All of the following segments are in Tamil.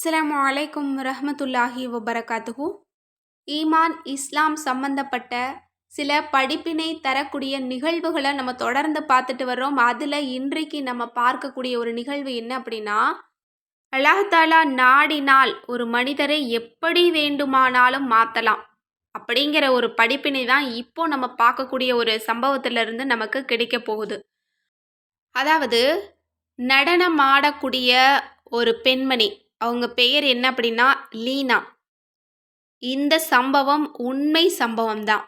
அஸ்லாம் அலைக்கும் ரஹமத்துல்லாஹி வபரகாத்துஹு. ஈமான் இஸ்லாம் சம்பந்தப்பட்ட சில படிப்பினை தரக்கூடிய நிகழ்வுகளை நம்ம தொடர்ந்து பார்த்துட்டு வர்றோம். அதில் இன்றைக்கு நம்ம பார்க்கக்கூடிய ஒரு நிகழ்வு என்ன அப்படின்னா அல்லாஹாலா நாடினால் ஒரு மனிதரை எப்படி வேண்டுமானாலும் மாற்றலாம் அப்படிங்கிற ஒரு படிப்பினை தான் இப்போ நம்ம பார்க்கக்கூடிய ஒரு சம்பவத்திலிருந்து நமக்கு கிடைக்க போகுது. அதாவது நடனம் ஆடக்கூடிய ஒரு பெண்மணி அவங்க பெயர் என்ன அப்படின்னா லீனா. இந்த சம்பவம் உண்மை சம்பவம் தான்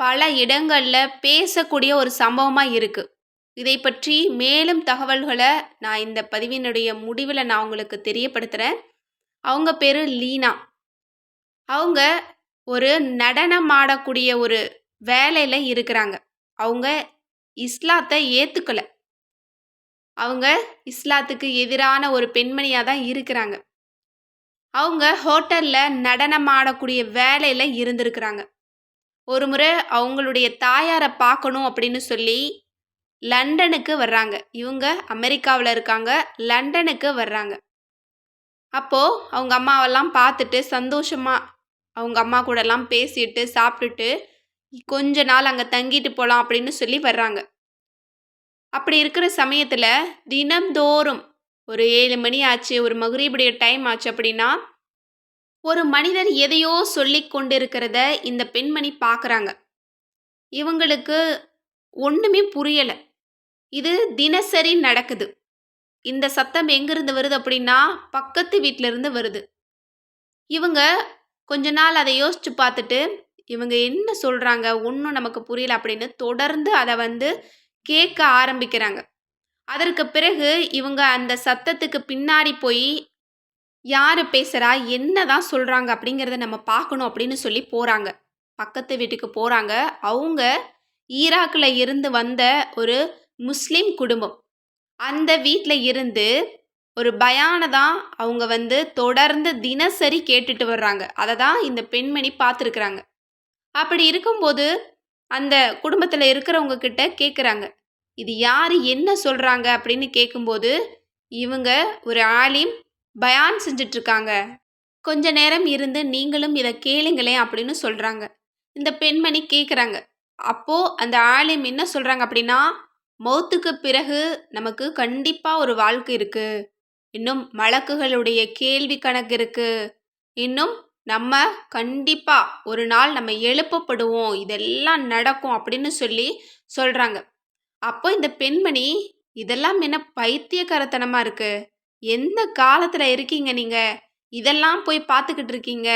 பல இடங்களில் பேசக்கூடிய ஒரு சம்பவமாக இருக்குது இதை பற்றி மேலும் தகவல்களை நான் இந்த பதிவினுடைய முடிவில் நான் உங்களுக்கு தெரியப்படுத்துகிறேன் அவங்க பேர் லீனா. அவங்க ஒரு நடனம் ஆடக்கூடிய ஒரு வேலையில் இருக்கிறாங்க. அவங்க இஸ்லாத்தை ஏற்றுக்கலை அவங்க இஸ்லாத்துக்கு எதிரான ஒரு பெண்மணியாக தான் இருக்கிறாங்க. அவங்க ஹோட்டலில் நடனமாடக்கூடிய வேலையில் இருந்திருக்கிறாங்க. ஒரு முறை அவங்களுடைய தாயாரை பார்க்கணும் அப்படின்னு சொல்லி லண்டனுக்கு வர்றாங்க. இவங்க அமெரிக்காவில் இருக்காங்க லண்டனுக்கு வர்றாங்க. அப்போது அவங்க அம்மாவெல்லாம் பார்த்துட்டு சந்தோஷமாக அவங்க அம்மா கூடலாம் பேசிட்டு சாப்பிட்டுட்டு கொஞ்ச நாள் அங்கே தங்கிட்டு போகலாம் அப்படின்னு சொல்லி வர்றாங்க. அப்படி இருக்கிற சமயத்தில் தினம்தோறும் ஒரு ஏழு மணி ஆச்சு ஒரு மகுரீபுடைய டைம் ஆச்சு அப்படின்னா ஒரு மனிதர் எதையோ சொல்லி கொண்டிருக்கிறத இந்த பெண்மணி பார்க்குறாங்க. இவங்களுக்கு ஒன்றுமே புரியலை. இது தினசரி நடக்குது. இந்த சத்தம் எங்கேருந்து வருது அப்படின்னா பக்கத்து வீட்டிலேருந்து வருது. இவங்க கொஞ்ச நாள் அதை யோசித்து பார்த்துட்டு இவங்க என்ன சொல்கிறாங்க ஒன்றும் நமக்கு புரியல அப்படின்னு தொடர்ந்து அதை வந்து கேட்க ஆரம்பிக்கிறாங்க. அதற்கு பிறகு இவங்க அந்த சத்தத்துக்கு பின்னாடி போய் யார் பேசுகிறா என்ன தான் சொல்கிறாங்க அப்படிங்கிறத நம்ம பார்க்கணும் அப்படின்னு சொல்லி போகிறாங்க பக்கத்து வீட்டுக்கு போகிறாங்க அவங்க ஈராக்கில் இருந்து வந்த ஒரு முஸ்லீம் குடும்பம். அந்த வீட்டில் இருந்து ஒரு பயானை தான் அவங்க வந்து தொடர்ந்து தினசரி கேட்டுட்டு வர்றாங்க. அதை தான் இந்த பெண்மணி பார்த்துருக்குறாங்க. அப்படி இருக்கும்போது அந்த குடும்பத்தில் இருக்கிறவங்க கிட்ட கேட்குறாங்க இது யார்? என்ன சொல்கிறாங்க அப்படின்னு கேட்கும்போது இவங்க ஒரு ஆலிம் பயான் செஞ்சிட்ருக்காங்க. கொஞ்ச நேரம் இருந்து நீங்களும் இதை கேளுங்களேன் அப்படின்னு சொல்கிறாங்க இந்த பெண்மணி கேட்குறாங்க அப்போது அந்த ஆலிம் என்ன சொல்கிறாங்க அப்படின்னா மௌத்துக்கு பிறகு நமக்கு கண்டிப்பாக ஒரு வாழ்க்கை இருக்குது இன்னும் வழக்குகளுடைய கேள்வி கணக்கு இருக்குது இன்னும் நம்ம கண்டிப்பாக ஒரு நாள் நம்ம எழுப்பப்படுவோம் இதெல்லாம் நடக்கும் அப்படின்னு சொல்லி சொல்கிறாங்க அப்போ இந்த பெண்மணி இதெல்லாம் என்ன பைத்தியக்காரத்தனமாக இருக்குது எந்த காலத்தில் இருக்கீங்க நீங்கள் இதெல்லாம் போய் பார்த்துக்கிட்டு இருக்கீங்க?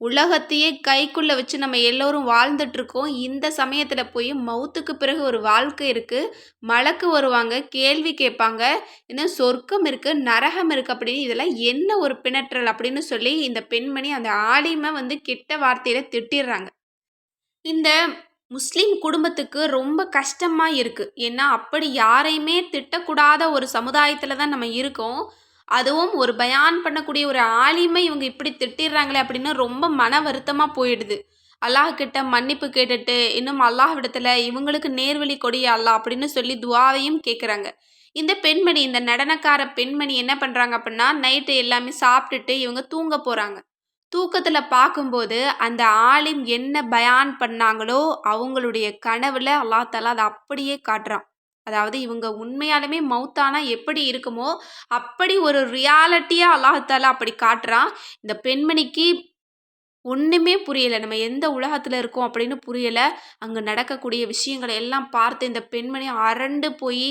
உலகத்தையே கைக்குள்ளே வச்சு நம்ம எல்லோரும் வாழ்ந்துட்டு இருக்கோம் இந்த சமயத்தில் போய் மவுத்துக்கு பிறகு ஒரு வாழ்க்கை இருக்குது மலக்கு வருவாங்க கேள்வி கேட்பாங்க. இன்னும் சொர்க்கம் இருக்குது நரகம் இருக்குது அப்படின்னு இதெல்லாம் என்ன ஒரு பிணற்றல் அப்படின்னு சொல்லி இந்த பெண்மணி அந்த ஆலிமை வந்து கெட்ட வார்த்தையில் திட்டிடுறாங்க இந்த முஸ்லீம் குடும்பத்துக்கு ரொம்ப கஷ்டமாக இருக்குது ஏன்னா அப்படி யாரையுமே திட்டக்கூடாத ஒரு சமுதாயத்தில் தான் நம்ம இருக்கோம். அதுவும் ஒரு பயான் பண்ணக்கூடிய ஒரு ஆலிமை இவங்க இப்படி திட்டிடுறாங்களே அப்படின்னு ரொம்ப மன வருத்தமாக போயிடுது. அல்லாஹ் கிட்ட மன்னிப்பு கேட்டுட்டு இன்னும் அல்லாஹ்விடத்தில் இவங்களுக்கு நேர்வழி கொடி அல்லா அப்படின்னு சொல்லி துவாவையும் கேட்குறாங்க இந்த பெண்மணி இந்த நடனக்கார பெண்மணி என்ன பண்ணுறாங்க அப்படின்னா நைட்டு எல்லாமே சாப்பிட்டுட்டு இவங்க தூங்க போகிறாங்க தூக்கத்தில் பார்க்கும்போது அந்த ஆலிம் என்ன பயான் பண்ணாங்களோ அவங்களுடைய கனவில் அல்லா தலா அதை அப்படியே காட்டுறான். அதாவது இவங்க உண்மையாலுமே மௌத்தானா எப்படி இருக்குமோ அப்படி ஒரு ரியாலிட்டியாக அல்லாஹால அப்படி காட்டுறான். இந்த பெண்மணிக்கு ஒன்றுமே புரியலை. நம்ம எந்த உலகத்தில் இருக்கோம் அப்படின்னு புரியலை. அங்கே நடக்கக்கூடிய விஷயங்களை எல்லாம் பார்த்து இந்த பெண்மணி அரண்டு போய்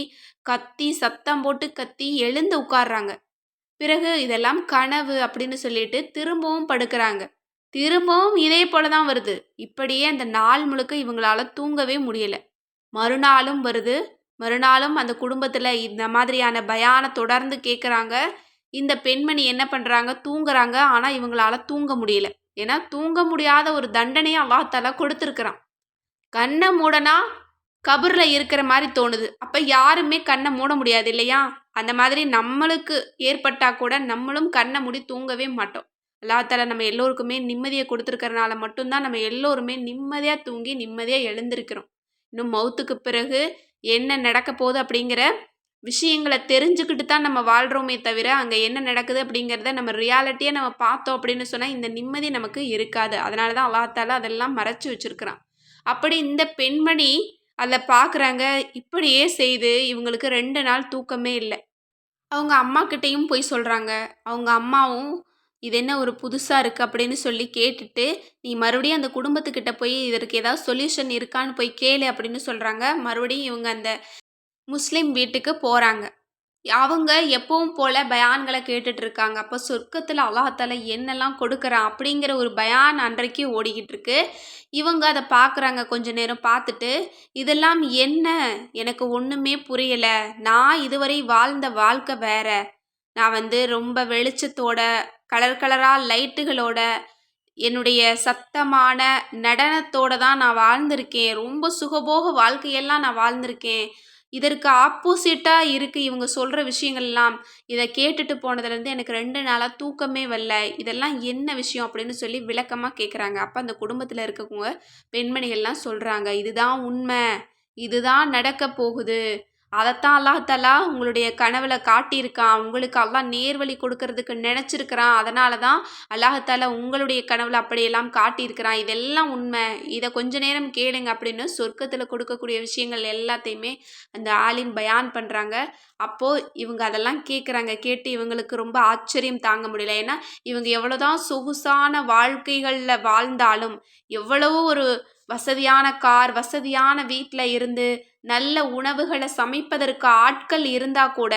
கத்தி சத்தம் போட்டு கத்தி எழுந்து உட்கார்றாங்க. பிறகு இதெல்லாம் கனவு அப்படின்னு சொல்லிட்டு திரும்பவும் படுக்கிறாங்க. திரும்பவும் இதே போல தான் வருது. இப்படியே அந்த நாள் முழுக்க இவங்களால தூங்கவே முடியலை. மறுநாளும் வருது. மறுநாளும் அந்த குடும்பத்தில் இந்த மாதிரியான பயான தொடர்ந்து கேட்குறாங்க இந்த பெண்மணி என்ன பண்ணுறாங்க தூங்குறாங்க. ஆனால் இவங்களால தூங்க முடியல. ஏன்னா தூங்க முடியாத ஒரு தண்டனையை அல்லாஹால கொடுத்துருக்குறான். கண்ணை மூடனா கபரில் இருக்கிற மாதிரி தோணுது. அப்போ யாருமே கண்ணை மூட முடியாது இல்லையா? அந்த மாதிரி நம்மளுக்கு ஏற்பட்டால் கூட நம்மளும் கண்ணை மூடி தூங்கவே மாட்டோம். அல்லாத்தால நம்ம எல்லோருக்குமே நிம்மதியை கொடுத்துருக்கறனால மட்டும்தான் நம்ம எல்லோருமே நிம்மதியாக தூங்கி நிம்மதியாக எழுந்திருக்கிறோம். இன்னும் மௌத்துக்கு பிறகு என்ன நடக்க போகுது அப்படிங்கிற விஷயங்களை தெரிஞ்சுக்கிட்டு தான் நம்ம வாழ்கிறோமே தவிர அங்கே என்ன நடக்குது அப்படிங்கிறத நம்ம ரியாலிட்டியாக நம்ம பார்த்தோம் அப்படின்னு சொன்னால் இந்த நிம்மதி நமக்கு இருக்காது. அதனால தான் அல்லாத்தால அதெல்லாம் மறைச்சி வச்சுருக்கிறான். அப்படி இந்த பெண்மணி அதில் பார்க்குறாங்க. இப்படியே செய்து இவங்களுக்கு ரெண்டு நாள் தூக்கமே இல்லை. அவங்க அம்மாக்கிட்டேயும் போய் சொல்கிறாங்க அவங்க அம்மாவும் இது என்ன ஒரு புதுசாக இருக்குது அப்படின்னு சொல்லி கேட்டுட்டு நீ மறுபடியும் அந்த குடும்பத்துக்கிட்ட போய் இதற்கு ஏதாவது சொல்யூஷன் இருக்கான்னு போய் கேளு அப்படின்னு சொல்கிறாங்க மறுபடியும் இவங்க அந்த முஸ்லீம் வீட்டுக்கு போகிறாங்க அவங்க எப்பவும் போல் பயான்களை கேட்டுட்டு இருக்காங்க. அப்போ சொர்க்கத்தில் அல்லாஹால என்னெல்லாம் கொடுக்குறான் அப்படிங்கிற ஒரு பயான் அன்றைக்கு ஓடிக்கிட்டு இருக்கு. இவங்க அதை பார்க்குறாங்க கொஞ்ச நேரம் பார்த்துட்டு இதெல்லாம் என்ன? எனக்கு ஒன்றுமே புரியலை. நான் இதுவரை வாழ்ந்த வாழ்க்கை வேற. நான் வந்து ரொம்ப வெளிச்சத்தோட கலர் கலராக லைட்டுகளோட என்னுடைய சத்தமான நடனத்தோடு தான் நான் வாழ்ந்திருக்கேன். ரொம்ப சுகபோக வாழ்க்கையெல்லாம் நான் வாழ்ந்திருக்கேன். இதற்கு ஆப்போசிட்டாக இருக்குது இவங்க சொல்கிற விஷயங்கள்லாம். இதை கேட்டுட்டு போனதுலேருந்து எனக்கு ரெண்டு நாளாக தூக்கமே வரல. இதெல்லாம் என்ன விஷயம் அப்படின்னு சொல்லி விளக்கமாக கேட்குறாங்க அப்போ அந்த குடும்பத்தில் இருக்கவங்க பெண்மணிகள்லாம் சொல்கிறாங்க இதுதான் உண்மை. இதுதான் நடக்க போகுது. அதைத்தான் அல்லாஹாலா உங்களுடைய கனவுல காட்டியிருக்கான் உங்களுக்கு அல்லாஹ் நேர்வழி கொடுக்கறதுக்கு நினச்சிருக்கிறான். அதனால தான் அல்லாஹாலா உங்களுடைய கனவுல அப்படியெல்லாம் காட்டியிருக்கிறான். இதெல்லாம் உண்மை. இதை கொஞ்ச நேரம் கேளுங்க அப்படின்னு சொர்க்கத்தில் கொடுக்கக்கூடிய விஷயங்கள் எல்லாத்தையுமே அந்த ஆலிம் பயான் பண்ணுறாங்க அப்போது இவங்க அதெல்லாம் கேட்குறாங்க கேட்டு இவங்களுக்கு ரொம்ப ஆச்சரியம் தாங்க முடியல. ஏன்னா இவங்க எவ்வளோதான் சொகுசான வாழ்க்கைகளில் வாழ்ந்தாலும் எவ்வளவோ ஒரு வசதியான கார் வசதியான வீட்டில் இருந்து நல்ல உணவுகளை சமைப்பதற்கு ஆட்கள் இருந்தால் கூட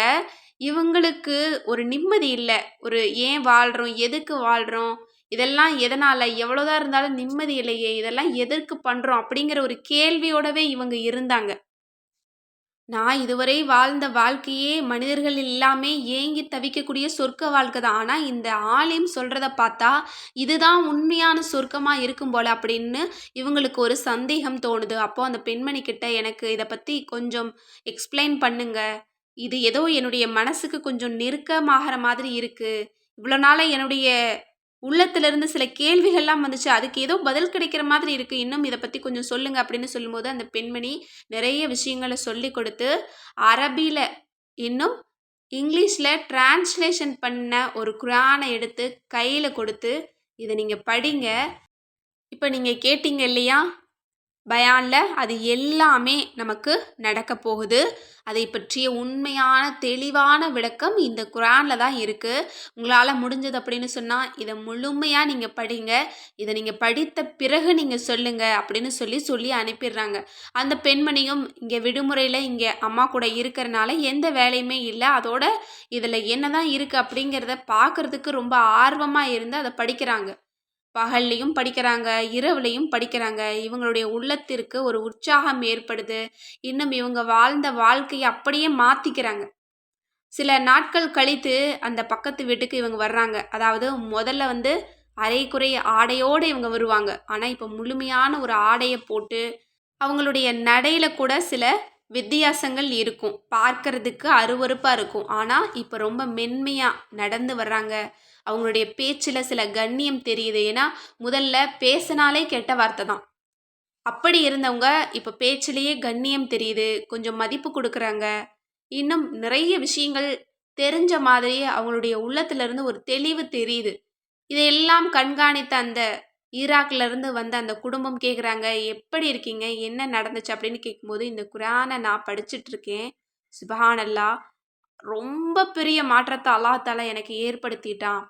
இவங்களுக்கு ஒரு நிம்மதி இல்லை. ஒரு ஏன் வாழ்கிறோம் எதுக்கு வாழ்கிறோம் இதெல்லாம் எதனால் எவ்வளோதான் இருந்தாலும் நிம்மதி இல்லையே இதெல்லாம் எதற்கு பண்ணுறோம் அப்படிங்கிற ஒரு கேள்வியோடவே இவங்க இருந்தாங்க. நான் இதுவரை வாழ்ந்த வாழ்க்கையே மனிதர்கள் எல்லாமே ஏங்கி தவிக்கக்கூடிய சொர்க்க வாழ்க்கை தான். ஆனால் இந்த ஆலிம் சொல்கிறத பார்த்தா இதுதான் உண்மையான சொர்க்கமாக இருக்கும் போல் அப்படின்னு இவங்களுக்கு ஒரு சந்தேகம் தோணுது. அப்போது அந்த பெண்மணி கிட்ட எனக்கு இதை பற்றி கொஞ்சம் எக்ஸ்பிளைன் பண்ணுங்க. இது ஏதோ என்னுடைய மனசுக்கு கொஞ்சம் நெருக்கமாகிற மாதிரி இருக்குது இவ்வளோ நாளாக என்னுடைய உள்ளத்திலிருந்து சில கேள்விகள்லாம் வந்துச்சு. அதுக்கு ஏதோ பதில் கிடைக்கிற மாதிரி இருக்குது இன்னும் இதை பற்றி கொஞ்சம் சொல்லுங்கள் அப்படின்னு சொல்லும்போது அந்த பெண்மணி நிறைய விஷயங்களை சொல்லி கொடுத்து அரபியில் இன்னும் இங்கிலீஷில் டிரான்ஸ்லேஷன் பண்ண ஒரு குரானை எடுத்து கையில் கொடுத்து இதை நீங்கள் படிங்க. இப்போ நீங்கள் கேட்டீங்க இல்லையா? பயானில் அது எல்லாமே நமக்கு நடக்க போகுது. அதை பற்றிய உண்மையான தெளிவான விளக்கம் இந்த குரானில் தான் இருக்குது உங்களால் முடிஞ்சது அப்படின்னு சொன்னால் இதை முழுமையாக நீங்கள் படிங்க. இதை நீங்கள் படித்த பிறகு நீங்கள் சொல்லுங்கள் அப்படின்னு சொல்லி சொல்லி அனுப்பிடுறாங்க. அந்த பெண்மணியும் இங்கே விடுமுறையில் இங்கே அம்மா கூட இருக்கிறனால எந்த வேலையுமே இல்லை. அதோட இதில் என்ன தான் இருக்குது அப்படிங்கிறத பார்க்குறதுக்கு ரொம்ப ஆர்வமாக இருந்து அதை படிக்கிறாங்க. பகல்லையும் படிக்கிறாங்க இரவுலையும் படிக்கிறாங்க. இவங்களுடைய உள்ளத்திற்கு ஒரு உற்சாகம் ஏற்படுது. இன்னும் இவங்க வாழ்ந்த வாழ்க்கையை அப்படியே மாற்றிக்கிறாங்க சில நாட்கள் கழித்து அந்த பக்கத்து வீட்டுக்கு இவங்க வர்றாங்க. அதாவது முதல்ல வந்து அரைக்குறை ஆடையோடு இவங்க வருவாங்க. ஆனால் இப்போ முழுமையான ஒரு ஆடையை போட்டு அவங்களுடைய நடையில் கூட சில வித்தியாசங்கள் இருக்கும். பார்க்கறதுக்கு அருவறுப்பாக இருக்கும். ஆனால் இப்போ ரொம்ப மென்மையாக நடந்து வர்றாங்க. அவங்களுடைய பேச்சில் சில கண்ணியம் தெரியுது. ஏன்னா முதல்ல பேசினாலே கெட்ட வார்த்தை தான். அப்படி இருந்தவங்க இப்போ பேச்சிலேயே கண்ணியம் தெரியுது கொஞ்சம் மதிப்பு கொடுக்குறாங்க. இன்னும் நிறைய விஷயங்கள் தெரிஞ்ச மாதிரி அவங்களுடைய உள்ளத்துலேருந்து ஒரு தெளிவு தெரியுது. இதையெல்லாம் கண்காணித்த அந்த ஈராக்லேருந்து வந்த அந்த குடும்பம் கேட்குறாங்க எப்படி இருக்கீங்க? என்ன நடந்துச்சு? அப்படின்னு கேட்கும்போது இந்த குரானை நான் படிச்சுட்டு இருக்கேன். சுபஹானல்லா. ரொம்ப பெரிய மாற்றத்தை அல்லாஹால எனக்கு ஏற்படுத்திட்டான்.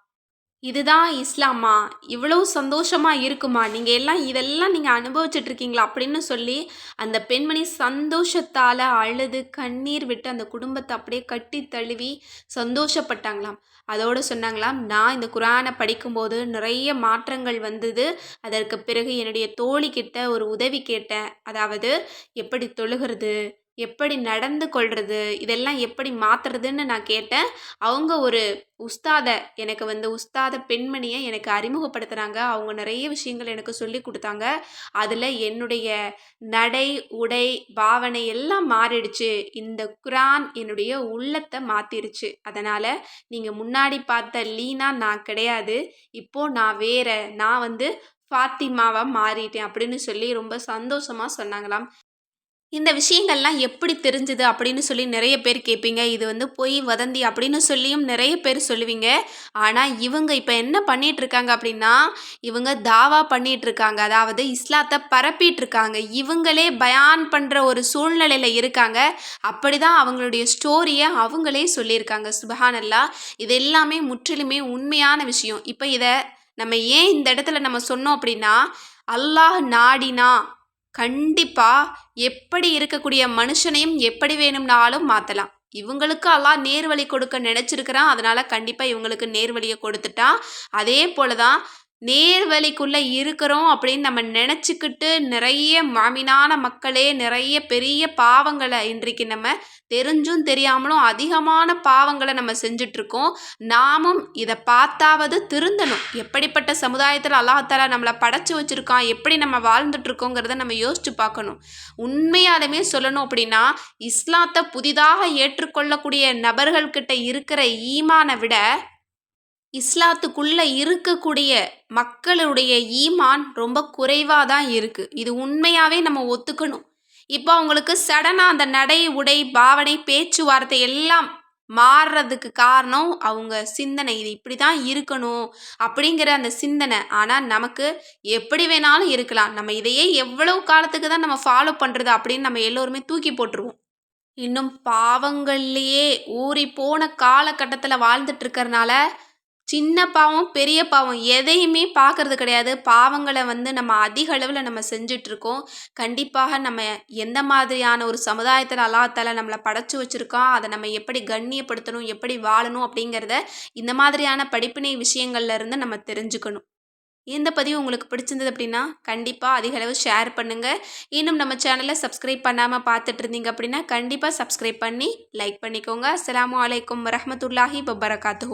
இதுதான் இஸ்லாமா? இவ்வளவு சந்தோஷமா இருக்குமா? நீங்கள் எல்லாம் இதெல்லாம் நீங்கள் அனுபவிச்சுட்டு இருக்கீங்களா அப்படின்னு சொல்லி அந்த பெண்மணி சந்தோஷத்தால் அழுது கண்ணீர் விட்டு அந்த குடும்பத்தை அப்படியே கட்டி தழுவி சந்தோஷப்பட்டாங்களாம். அதோடு சொன்னாங்களாம் நான் இந்த குரானை படிக்கும்போது நிறைய மாற்றங்கள் வந்தது. அதற்கு பிறகு என்னுடைய தோழிக்கிட்ட ஒரு உதவி கேட்டேன். அதாவது எப்படி தொழுகிறது? எப்படி நடந்து கொள்வது இதெல்லாம் எப்படி மாற்றுறதுன்னு நான் கேட்டேன். அவங்க ஒரு உஸ்தாத எனக்கு வந்து உஸ்தாத பெண்மணியை எனக்கு அறிமுகப்படுத்துகிறாங்க அவங்க நிறைய விஷயங்கள் எனக்கு சொல்லி கொடுத்தாங்க. அதில் என்னுடைய நடை உடை பாவனை எல்லாம் மாறிடுச்சு. இந்த குரான் என்னுடைய உள்ளத்தை மாற்றிருச்சு அதனால் நீங்கள் முன்னாடி பார்த்த லீனா நான் கிடையாது. இப்போது நான் வேற. நான் வந்து ஃபாத்திமாவாக மாறிட்டேன் அப்படின்னு சொல்லி ரொம்ப சந்தோஷமாக சொன்னாங்களாம். இந்த விஷயங்கள்லாம் எப்படி தெரிஞ்சுது அப்படின்னு சொல்லி நிறைய பேர் கேட்பீங்க. இது வந்து பொய் வதந்தி அப்படின்னு சொல்லியும் நிறைய பேர் சொல்லுவீங்க. ஆனால் இவங்க இப்போ என்ன பண்ணிகிட்டு இருக்காங்க அப்படின்னா இவங்க தாவா பண்ணிகிட்டு இருக்காங்க அதாவது இஸ்லாத்தை பரப்பிட்டு இருக்காங்க இவங்களே பயான் பண்ணுற ஒரு சூழ்நிலையில் இருக்காங்க. அப்படி தான் அவங்களுடைய ஸ்டோரியை அவங்களே சொல்லியிருக்காங்க. சுபஹானல்லா இது எல்லாமே முற்றிலுமே உண்மையான விஷயம். இப்போ இதை நம்ம ஏன் இந்த இடத்துல நம்ம சொன்னோம் அப்படின்னா அல்லாஹ் நாடினா கண்டிப்பாக எப்படி இருக்கக்கூடிய மனுஷனையும் எப்படி வேணும்னாலும் மாற்றலாம் இவங்களுக்கு அல்லா நேர்வழி கொடுக்க நினச்சிருக்கிறான். அதனால் கண்டிப்பாக இவங்களுக்கு நேர்வழியை கொடுத்துட்டான். அதே போல் தான் நேர்வழிக்குள்ளே இருக்கிறோம் அப்படின்னு நம்ம நினச்சிக்கிட்டு நிறைய மாமினான மக்களே நிறைய பெரிய பாவங்களை இன்றைக்கு நம்ம தெரிஞ்சும் தெரியாமலும் அதிகமான பாவங்களை நம்ம செஞ்சிட்ருக்கோம். நாமும் இதை பார்த்தாவது திருந்தணும். எப்படிப்பட்ட சமுதாயத்தில் அல்லாஹால நம்மளை படைச்சி வச்சுருக்கான் எப்படி நம்ம வாழ்ந்துட்டுருக்கோங்கிறத நம்ம யோசித்து பார்க்கணும். உண்மையாலுமே சொல்லணும் அப்படின்னா இஸ்லாத்தை புதிதாக ஏற்றுக்கொள்ளக்கூடிய நபர்கள்கிட்ட இருக்கிற ஈமானை விட இஸ்லாத்துக்குள்ளே இருக்கக்கூடிய மக்களுடைய ஈமான் ரொம்ப குறைவாக தான் இருக்குது இது உண்மையாகவே நம்ம ஒத்துக்கணும். இப்போ அவங்களுக்கு சடனாக அந்த நடை உடை பாவனை பேச்சுவார்த்தை எல்லாம் மாறுறதுக்கு காரணம் அவங்க சிந்தனை. இது இப்படி தான் இருக்கணும் அப்படிங்கிற அந்த சிந்தனை. ஆனால் நமக்கு எப்படி வேணாலும் இருக்கலாம். நம்ம இதையே எவ்வளவு காலத்துக்கு தான் நம்ம ஃபாலோ பண்ணுறது அப்படின்னு நம்ம எல்லோருமே தூக்கி போட்டுருவோம். இன்னும் பாவங்கள்லேயே ஊறி போன காலகட்டத்தில் வாழ்ந்துட்டு இருக்கிறனால சின்ன பாவம் பெரிய பாவம் எதையுமே பார்க்கறது கிடையாது. பாவங்களை வந்து நம்ம அதிக அளவில் நம்ம செஞ்சிட்ருக்கோம். கண்டிப்பாக நம்ம எந்த மாதிரியான ஒரு சமுதாயத்தில் அல்லாத்தால நம்மளை படைச்சி வச்சுருக்கோம் அதை நம்ம எப்படி கண்ணியப்படுத்தணும் எப்படி வாழணும் அப்படிங்கிறத இந்த மாதிரியான படிப்பினை விஷயங்கள்லேருந்து நம்ம தெரிஞ்சுக்கணும். இந்த பதிவு உங்களுக்கு பிடிச்சிருந்தது அப்படின்னா கண்டிப்பாக அதிக அளவு ஷேர் பண்ணுங்கள் இன்னும் நம்ம சேனலை சப்ஸ்கிரைப் பண்ணாமல் பார்த்துட்டு இருந்தீங்க அப்படின்னா கண்டிப்பாக சப்ஸ்கிரைப் பண்ணி லைக் பண்ணிக்கோங்க. அஸ்லாம் வலைக்கம் வரமத்துல்லாஹி பபரகாத்து